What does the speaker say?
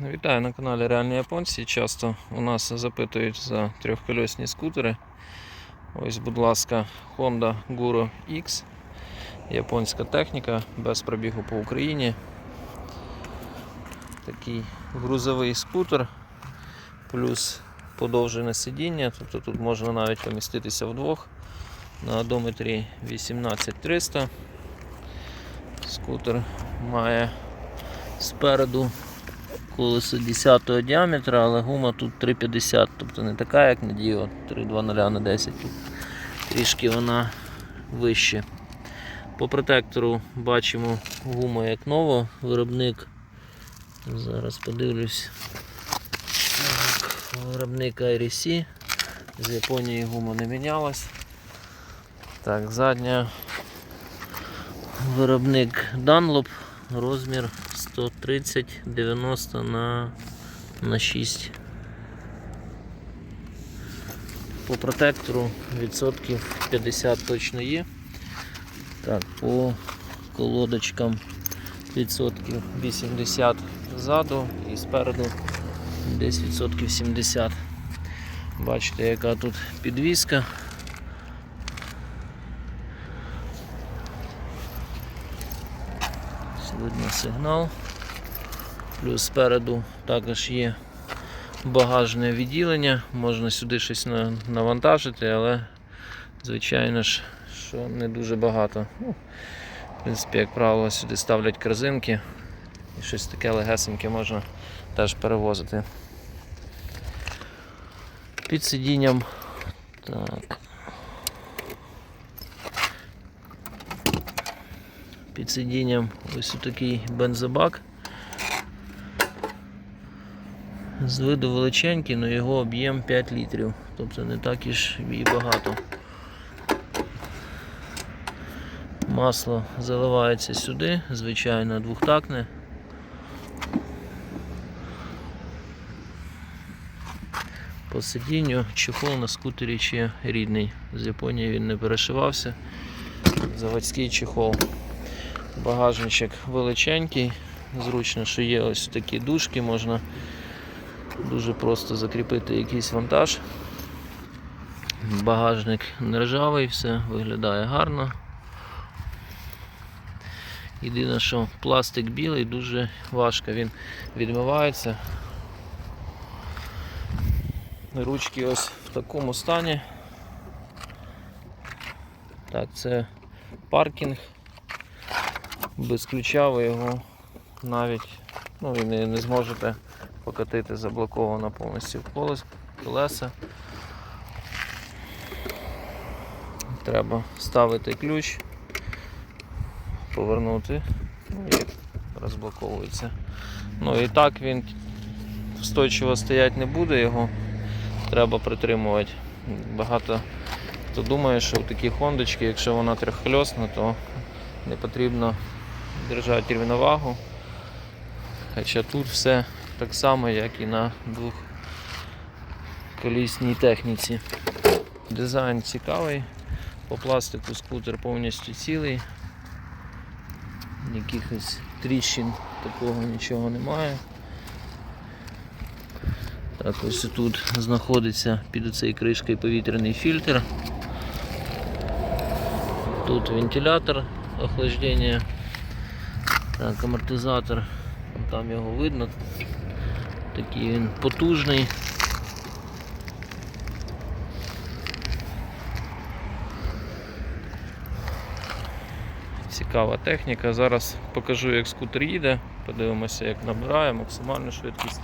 Вітаю на каналі Реальні Японці. Часто у нас запитують за трьохкольосні скутери. Ось, будь ласка, Honda Guru X. Японська техніка без пробігу по Україні. Такий грузовий скутер, плюс подовжене сидіння. Тобто тут можна навіть поміститися вдвох на одометрі 18300. Скутер має спереду колесо 10 діаметра, але гума тут 3,50, тобто не така, як на Dio 3,20 на 10. Тут трішки вона вище. По протектору бачимо гуму як нова, виробник. Зараз подивлюсь. Так, Виробник IRC. З Японії гума не мінялась. Так, задня виробник Dunlop, розмір 130 90 на, на 6. По протектору відсотків 50 точно є. Так, по колодочкам відсотків 80 ззаду і спереду десь відсотків 70. Бачите, яка тут підвіска. Видно сигнал. Плюс спереду також є багажне відділення, можна сюди щось навантажити, але звичайно ж, що не дуже багато. Ну, в принципі, як правило, сюди ставлять корзинки і щось таке легесеньке можна теж перевозити. Під сидінням. Так. Під сидінням ось такий бензобак. З виду величенький, але його об'єм 5 літрів, тобто не так і ж і багато. Масло заливається сюди, звичайно, двохтактне. По сидінню чехол на скутері ще рідний. З Японії він не перешивався. Заводський чехол. Багажничок величенький, зручно, що є ось такі дужки, можна дуже просто закріпити якийсь вантаж. Багажник не ржавий, все виглядає гарно. Єдине, що пластик білий, дуже важко він відмивається. Ручки ось в такому стані. Так, це паркінг. Без ключа ви його навіть ну, ви не, не зможете покатити заблоковано повністю колес, колеса. Треба ставити ключ, повернути ну, і розблоковується. Ну і так він встойчиво стояти не буде, його треба притримувати. Багато хто думає, що в такі хондочки, якщо вона трьохкольосна, то не потрібно держати рівновагу. Хоча тут все так само, як і на двохколісній техніці. Дизайн цікавий, по пластику скутер повністю цілий, якихось тріщин такого нічого немає. Так, ось тут знаходиться під цією кришкою повітряний фільтр. Тут вентилятор охлаждення. Так, амортизатор, там його видно. Такий він потужний. Цікава техніка. Зараз покажу, як скутер їде, подивимося, як набирає максимальну швидкість.